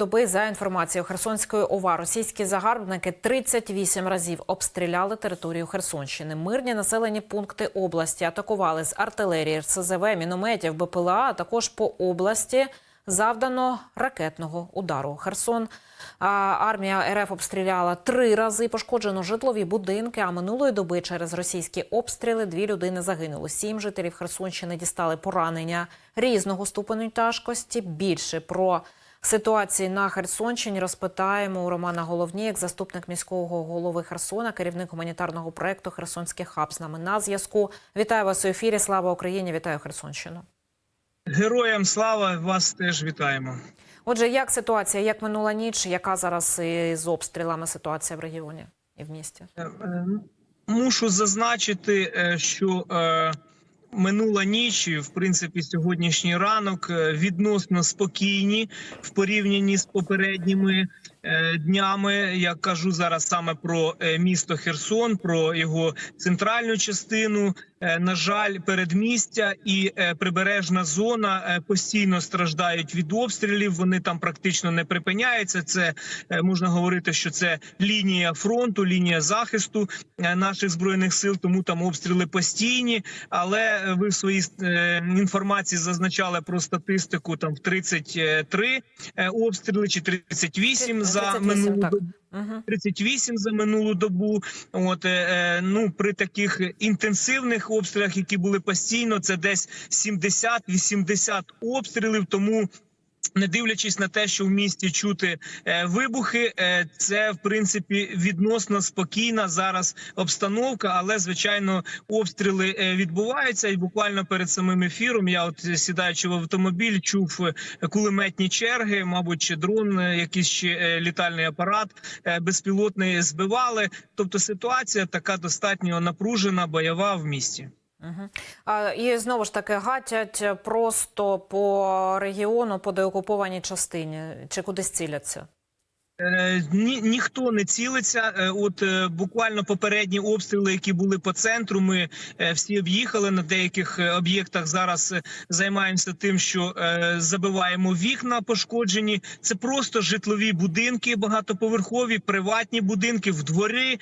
Доби за інформацією Херсонської ОВА, російські загарбники 38 разів обстріляли територію Херсонщини. Мирні населені пункти області атакували з артилерії, РСЗВ, мінометів, БПЛА, а також по області завдано ракетного удару. Херсон армія РФ обстріляла три рази. Пошкоджено житлові будинки. А минулої доби через російські обстріли дві людини загинули. Сім жителів Херсонщини дістали поранення різного ступеню тяжкості. Більше про Ситуації на Херсонщині розпитаємо у Романа Головнієк, заступник міського голови Херсона, керівник гуманітарного проекту Херсонський хаб з нами на зв'язку. Вітаю вас у ефірі. Слава Україні! Вітаю Херсонщину. Героям слава вас теж вітаємо. Отже, як ситуація, як минула ніч, яка зараз із обстрілами ситуація в регіоні і в місті? Е, Мушу зазначити, е, що е, минула ніч, в принципі, сьогоднішній ранок е, відносно спокійні в порівнянні з попередніми е, днями. Я кажу зараз саме про е, місто Херсон, про його центральну частину. Е, На жаль, передмістя і е, прибережна зона е, постійно страждають від обстрілів. Вони там практично не припиняються. Це можна говорити, що це лінія фронту, лінія захисту наших збройних сил. Тому там обстріли постійні. Але ви в своїй інформації зазначали про статистику там в 33 е, обстріли чи 38 за минулу так. Добу. Угу. 38 за минулу добу. От е, е, ну при таких інтенсивних обстрілах, які були постійно, це десь 70-80 обстрілів. Тому. Не дивлячись на те, що в місті чути е, вибухи, е, це в принципі відносно спокійна зараз обстановка, але звичайно обстріли е, відбуваються. І буквально перед самим ефіром я, от сідаючи в автомобіль, чув кулеметні черги, мабуть, чи дрон, якийсь ще літальний апарат безпілотний збивали. Тобто ситуація така достатньо напружена, бойова в місті. Угу. А, і знову ж таки гатять просто по регіону, по деокупованій частині, чи кудись ціляться? Е, Ні, ніхто не цілиться. Е, От е, буквально попередні обстріли, які були по центру, ми всі об'їхали на деяких об'єктах. Зараз займаємося тим, що забиваємо вікна пошкоджені. Це просто житлові будинки, багатоповерхові, приватні будинки. В двори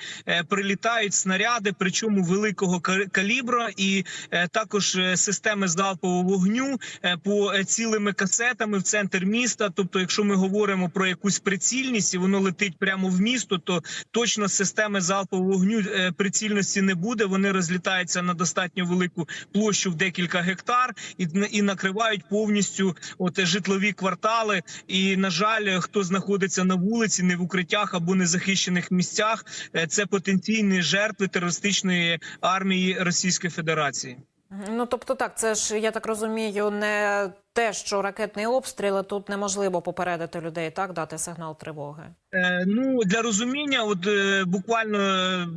прилітають снаряди, причому великого ка- калібра, і також системи залпового вогню по цілими касетами в центр міста. Тобто, якщо ми говоримо про якусь прицільність, і воно летить прямо в місто, то точно системи залпового вогню е, прицільності не буде. Вони розлітаються на достатньо велику площу в декілька гектар і і накривають повністю от житлові квартали. І на жаль, хто знаходиться на вулиці, не в укриттях або незахищених місцях, е, це потенційні жертви терористичної армії Російської Федерації. Ну тобто, так, це ж я так розумію, не те, що ракетний обстріл, тут неможливо попередити людей, так дати сигнал тривоги. Е, ну для розуміння, от е, буквально е,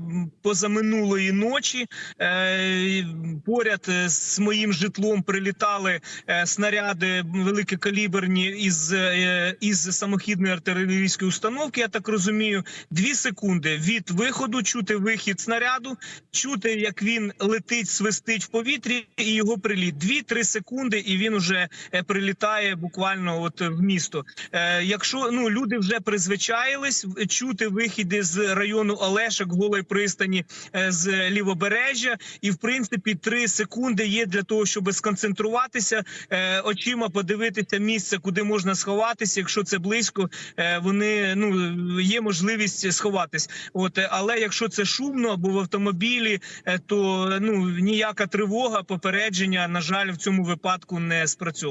позаминулої ночі е, поряд е, з моїм житлом прилітали е, снаряди великокаліберні із, е, із самохідної артилерійської установки. Я так розумію, дві секунди від виходу чути вихід снаряду, чути, як він летить, свистить в повітрі, і його приліт. Дві-три секунди, і він уже прилітає буквально от в місто. Е, якщо ну люди вже призвичаїлись чути вихіди з району Олешок, голої пристані е, з лівобережжя, і в принципі три секунди є для того, щоб сконцентруватися, е, очима подивитися місце, куди можна сховатися. Якщо це близько, е, вони ну є можливість сховатись. От е, але якщо це шумно або в автомобілі, е, то ну ніяка тривога, попередження на жаль в цьому випадку не спрацьовує.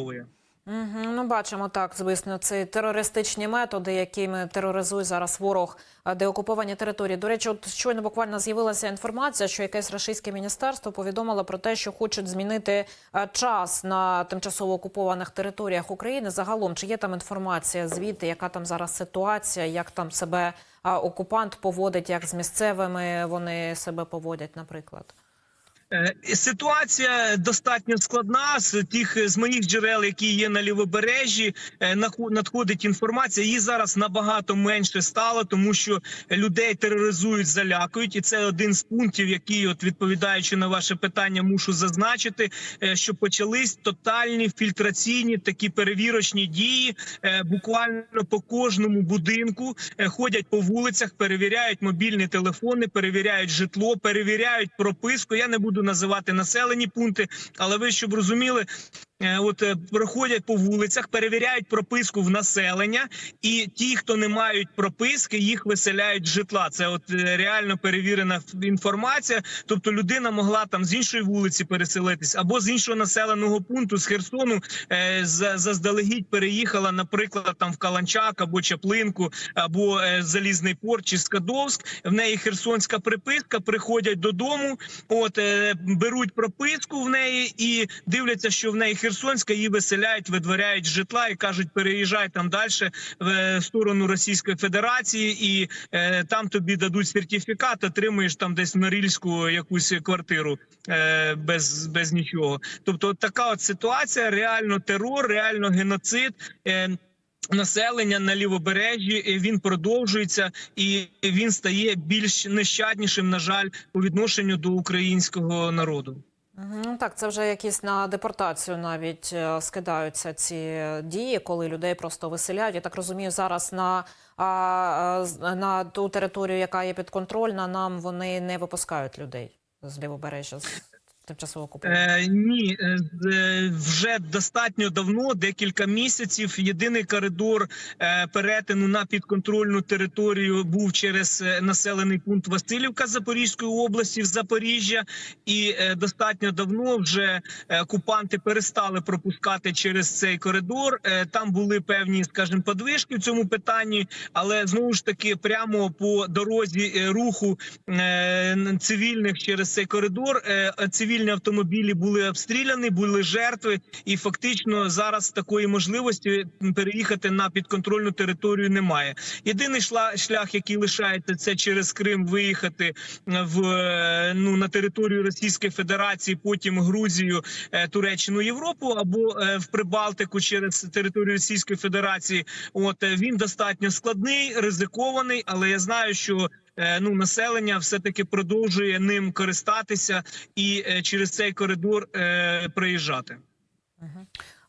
Угу. Ну, бачимо так, звісно, це терористичні методи, якими тероризує зараз ворог а, деокуповані території. До речі, от щойно буквально з'явилася інформація, що якесь російське міністерство повідомило про те, що хочуть змінити час на тимчасово окупованих територіях України. Загалом, чи є там інформація звідти, яка там зараз ситуація, як там себе окупант поводить, як з місцевими вони себе поводять, наприклад? Е, Ситуація достатньо складна. З тих з моїх джерел, які є на лівобережжі, е, надходить інформація. Її зараз набагато менше стало, тому що людей тероризують, залякують, і це один з пунктів, який, от відповідаючи на ваше питання, мушу зазначити, е, що почались тотальні фільтраційні такі перевірочні дії. Буквально по кожному будинку ходять по вулицях, перевіряють мобільні телефони, перевіряють житло, перевіряють прописку. Я не буду називати населені пункти, але ви щоб розуміли. Е, От е, проходять по вулицях, перевіряють прописку в населення, і ті, хто не мають прописки, їх виселяють з житла. Це от е, реально перевірена інформація. Тобто людина могла там з іншої вулиці переселитись, або з іншого населеного пункту з Херсону за- заздалегідь переїхала, наприклад, там в Каланчак або Чаплинку, або Залізний порт чи Скадовськ. В неї херсонська приписка. Приходять додому, от беруть прописку в неї і дивляться, що в неї херсонська, її виселяють, видворяють житла і кажуть, переїжджай там далі в е, сторону Російської Федерації, і е, там тобі дадуть сертифікат, отримуєш там десь в Норильську якусь квартиру е, без, без нічого. Тобто, от така от ситуація, реально терор, реально геноцид. Е, Населення на лівобережжі е, він продовжується і він стає більш нещаднішим, на жаль, по відношенню до українського народу. Ну так, це вже якісь на депортацію навіть е, скидаються ці дії, коли людей просто виселяють. Я так розумію, зараз на, на ту територію, яка є підконтрольна, нам вони не випускають людей з лівобережжя тимчасово окупованого. Е, ні, е, вже достатньо давно, декілька місяців. Єдиний коридор е, перетину на підконтрольну територію був через е, населений пункт Васильівка Запорізької області в Запоріжжя, і е, достатньо давно вже е, окупанти перестали пропускати через цей коридор. Е, Там були певні, скажімо, подвижки в цьому питанні, але знову ж таки прямо по дорозі е, руху е, цивільних через цей коридор. е, Цивільні автомобілі були обстріляні, були жертви, і фактично зараз такої можливості переїхати на підконтрольну територію немає. Єдиний шла- шлях, який лишається, це через Крим виїхати в е, ну на територію Російської Федерації, потім Грузію, е, Туреччину, Європу або е, в Прибалтику через територію Російської Федерації. От е, він достатньо складний, ризикований, але я знаю, що е, ну населення все таки продовжує ним користатися і е, через цей коридор приїжджати, проїжджати.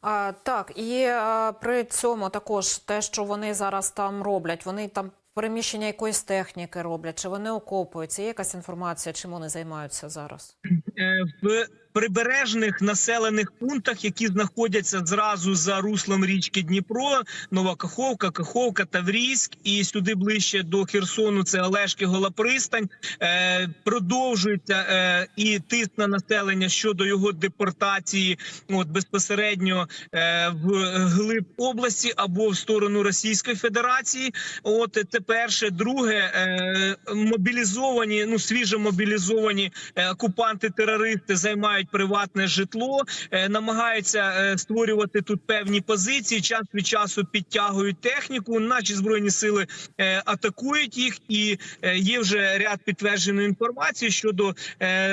А, так, і а, при цьому також те, що вони зараз там роблять, вони там переміщення якоїсь техніки роблять, чи вони окопуються? Є якась інформація, чим вони займаються зараз? Е, в прибережних населених пунктах, які знаходяться зразу за руслом річки Дніпро, Нова Каховка, Каховка, Таврійськ, і сюди ближче до Херсону. Це Олешки, Голопристань. Е, продовжується е, і тиск на населення щодо його депортації, от безпосередньо е, в глиб області або в сторону Російської Федерації. От це перше, друге, е, мобілізовані, ну свіжо мобілізовані е, окупанти-терористи займають приватне житло, е, намагаються е, створювати тут певні позиції. Час від часу підтягують техніку. Наші збройні сили е, атакують їх, і є вже ряд підтвердженої інформації щодо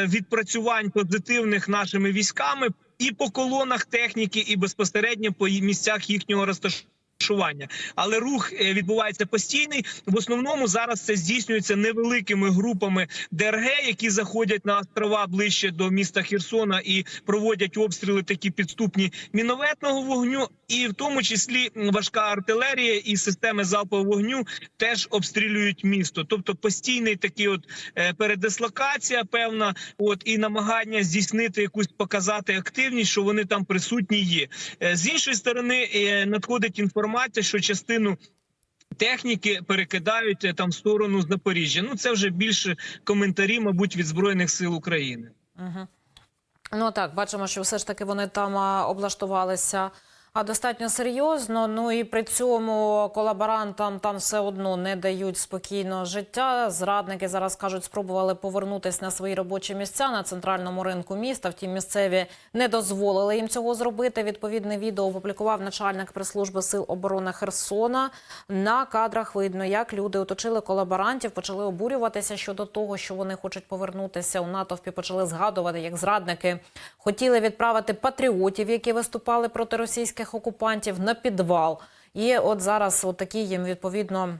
відпрацювань позитивних нашими військами і по колонах техніки, і безпосередньо по місцях їхнього розташування. Розташування. Але рух е, відбувається постійний. В основному зараз це здійснюється невеликими групами ДРГ, які заходять на острова ближче до міста Херсона і проводять обстріли такі підступні мінометного вогню, і в тому числі важка артилерія і системи залпового вогню теж обстрілюють місто. Тобто постійний такий от е, передислокація, певна, от і намагання здійснити якусь показати активність, що вони там присутні є. Е, З іншої сторони, надходить інформація, що частину. Техніки перекидають е, там в сторону Запоріжжя. Ну це вже більше коментарі, мабуть, від збройних сил України. Угу. Ну так, бачимо, що все ж таки вони там облаштувалися достатньо серйозно. Ну і при цьому колаборантам там все одно не дають спокійного життя. Зрадники зараз кажуть, спробували повернутися на свої робочі місця на центральному ринку міста. Втім, місцеві не дозволили їм цього зробити. Відповідне відео опублікував начальник прес-служби сил оборони Херсона. На кадрах видно, як люди оточили колаборантів, почали обурюватися щодо того, що вони хочуть повернутися у натовпі. Почали згадувати, як зрадники хотіли відправити патріотів, які виступали проти російських окупантів, на підвал. І от зараз от такі їм відповідно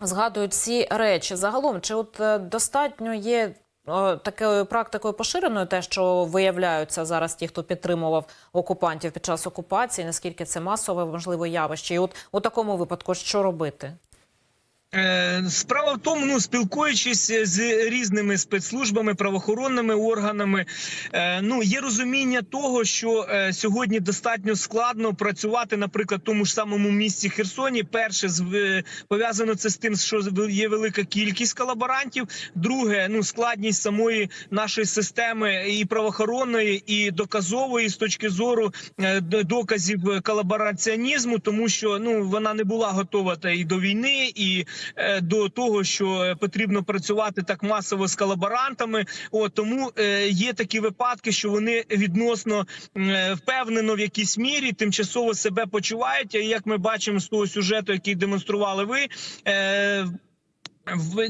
згадують ці речі. Загалом, чи от е, достатньо є е, такою практикою поширеною, те, що виявляються зараз ті, хто підтримував окупантів під час окупації, наскільки це масове можливо явище? І от у такому випадку що робити? Е, Справа в тому, ну спілкуючись з різними спецслужбами, правоохоронними органами, е, ну є розуміння того, що е, сьогодні достатньо складно працювати, наприклад, в тому ж самому місті Херсоні. Перше е, пов'язано це з тим, що є велика кількість колаборантів. Друге, ну складність самої нашої системи і правоохоронної, і доказової з точки зору е, доказів колабораціонізму, тому що ну вона не була готова та і до війни, і е, до того, що потрібно працювати так масово з колаборантами. От тому е, є такі випадки, що вони відносно е, впевнено в якійсь мірі тимчасово себе почувають. І як ми бачимо з того сюжету, який демонстрували ви.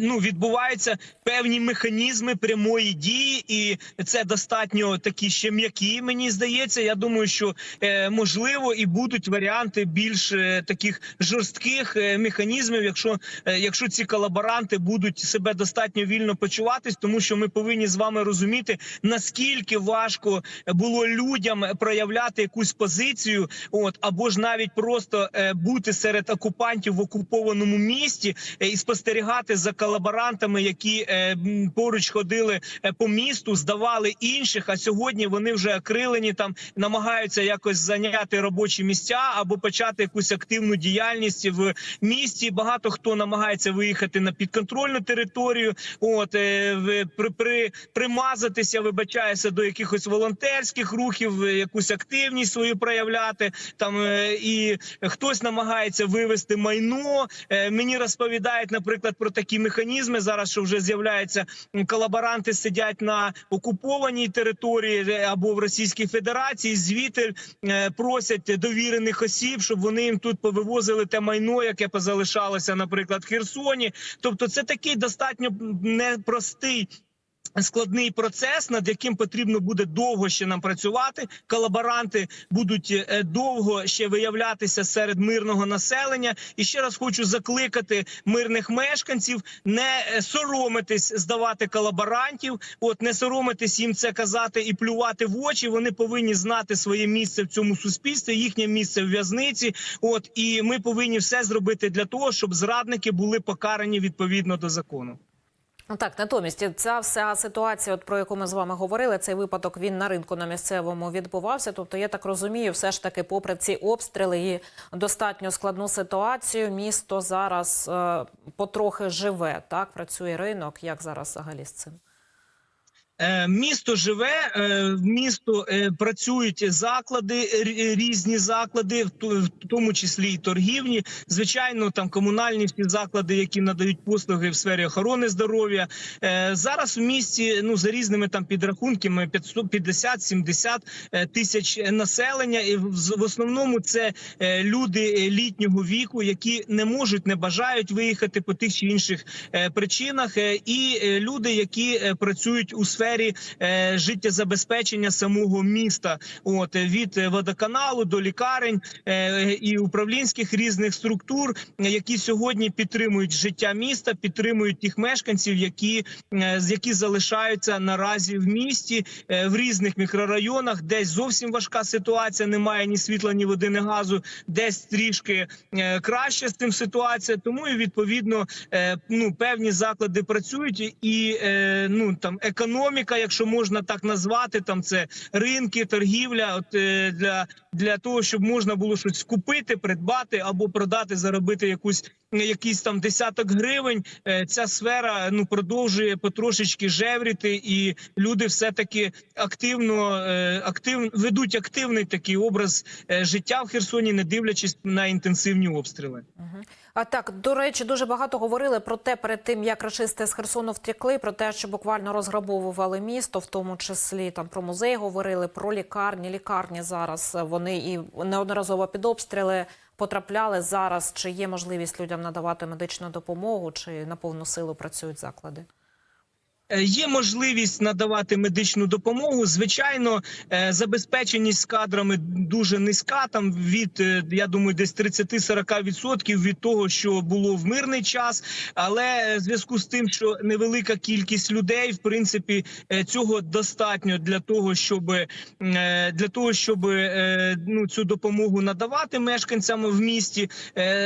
Ну, відбуваються певні механізми прямої дії, і це достатньо такі ще м'які. Мені здається. Я думаю, що е, можливо і будуть варіанти більш е, таких жорстких е, механізмів, якщо, е, якщо ці колаборанти будуть себе достатньо вільно почуватись, тому що ми повинні з вами розуміти наскільки важко було людям проявляти якусь позицію, от або ж навіть просто е, бути серед окупантів в окупованому місті е, і спостерігати за колаборантами, які е, поруч ходили е, по місту, здавали інших. А сьогодні вони вже окрилені там, намагаються якось зайняти робочі місця або почати якусь активну діяльність в місті. Багато хто намагається виїхати на підконтрольну територію. От е, при, при примазатися, вибачаюся до якихось волонтерських рухів, якусь активність свою проявляти. Там і хтось намагається вивести майно. Мені розповідають, наприклад, про такі механізми зараз, що вже з'являються колаборанти, сидять на окупованій території е, або в Російській Федерації. Звідти е, просять довірених осіб, щоб вони їм тут повивозили те майно, яке позалишалося, наприклад, в Херсоні. Тобто, це такий достатньо непростий. Складний процес, над яким потрібно буде довго ще нам працювати. Колаборанти будуть е, довго ще виявлятися серед мирного населення. І ще раз хочу закликати мирних мешканців не е, соромитись здавати колаборантів, от не соромитись їм це казати і плювати в очі. Вони повинні знати своє місце в цьому суспільстві, їхнє місце в в'язниці. От і ми повинні все зробити для того, щоб зрадники були покарані відповідно до закону. Ну Так, натомість ця вся ситуація, от про яку ми з вами говорили, цей випадок він на ринку на місцевому відбувався. Тобто, я так розумію, все ж таки, попри ці обстріли і достатньо складну ситуацію, місто зараз е, потрохи живе. Так працює ринок. Як зараз взагалі з цим? Е, Місто живе, е, в місто е, працюють заклади, різні заклади, в тому числі і торгівні. Звичайно, там комунальні всі заклади, які надають послуги в сфері охорони здоров'я. Зараз в місті ну за різними там підрахунками 50-70 е, тисяч населення. І в основному це люди літнього віку, які не можуть, не бажають виїхати по тих чи інших причинах, і люди, які працюють у сфері е, життєзабезпечення самого міста, от е, від водоканалу до лікарень е, і управлінських різних структур, які сьогодні підтримують життя міста, підтримують тих мешканців, які, е, які залишаються наразі в місті е, в різних мікрорайонах, десь зовсім важка ситуація, немає ні світла, ні води, ні газу, десь трішки е, краще з тим ситуація. Тому і відповідно е, ну певні заклади працюють, і е, ну там економіка, якщо можна так назвати, там це ринки, торгівля. От е, для, для того, щоб можна було щось купити, придбати або продати, заробити якусь якийсь там десяток гривень, е, ця сфера ну продовжує потрошечки жевріти, і люди все таки активно е, актив ведуть активний такий образ е, життя в Херсоні, не дивлячись на інтенсивні обстріли. А так, до речі, дуже багато говорили про те, перед тим як рашисти з Херсону втекли, про те, що буквально розграбовували місто, в тому числі там про музей говорили, про лікарні. Лікарні зараз вони і неодноразово під обстріли потрапляли. Зараз чи є можливість людям надавати медичну допомогу, чи на повну силу працюють заклади? Е, Є можливість надавати медичну допомогу. Звичайно, е, забезпеченість кадрами дуже низька. Там від е, я думаю, десь 30-40% від того, що було в мирний час. Але в зв'язку з тим, що невелика кількість людей, в принципі, цього достатньо для того, щоб для того, щоб ну цю допомогу надавати мешканцям в місті.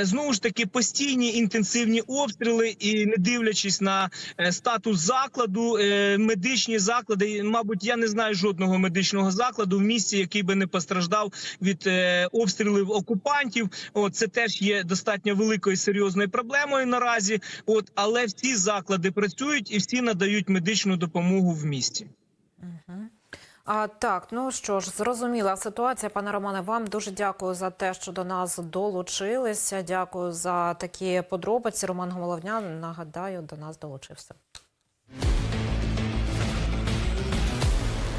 Знову ж таки, постійні інтенсивні обстріли, і не дивлячись на статус закладу, е, медичні заклади. Мабуть, я не знаю жодного медичного закладу в місті, який би не постраждав від е, обстрілів окупантів. От це теж є достатньо великою серйозною проблемою наразі. От але всі заклади працюють і всі надають медичну допомогу в місті. А так, ну що ж, зрозуміла ситуація, пане Романе. Вам дуже дякую за те, що до нас долучилися. Дякую за такі подробиці. Роман Головнян, нагадаю, до нас долучився.